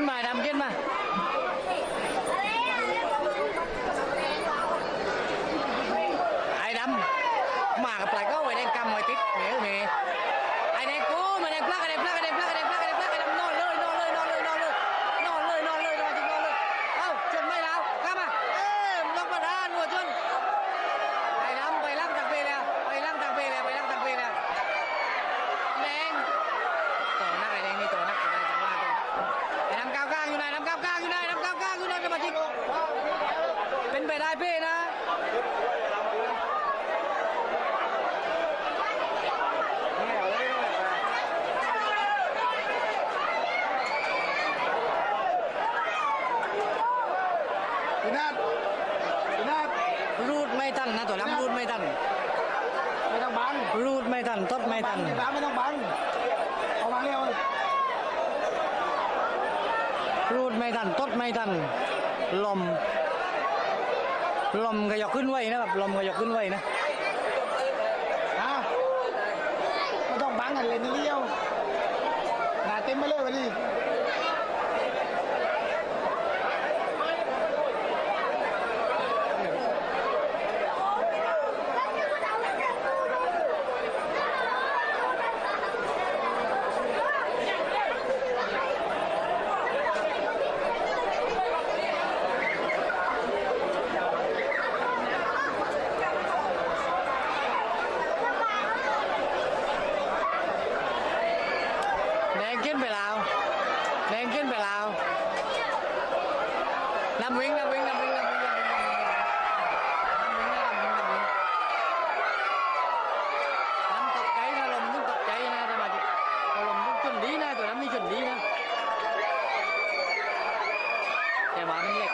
นมาไอ้ดำเข็นมาไอ้ดำมากับปลายก็ไว้แดงกำไว้ติดเหนียวเหนีไอ้แดงกูมาแดงพลักไอ้แดงพลักไอ้แดงพลักไอ้แดงพลักไอ้แดงพลักไอ้ดำโนเลยนอนเลยน พ่นะ พี่นาดพี่นาดรูดไม่ทันนะตัวน้ำรูดไม่ทัน ไม่ต้องบังรูดไม่ทันทดไม่ทันน้ำไม่ต้องบังเอามาเร็วรูดไม่ทันทดไม่ทัน ลม ลมก็ยกขึ้นไว้นะครับลมก็ยกขึ้นไว้นะฮะไม่ต้องบังกันเลยนี่เลี้ยวหนาเต็มไปเลยวันนี้ งขึ้นไปแล้วแรงขึ้นไปแล้วนำวิ่งนำวิ่งนำวิ่งนำวิ่งน้ำตกใจนะลมต้องตกใจนะแต่มาลมต้องจุดดีนะตัวน้ำนี่จุดดีนะแต่มาไม่เล็ก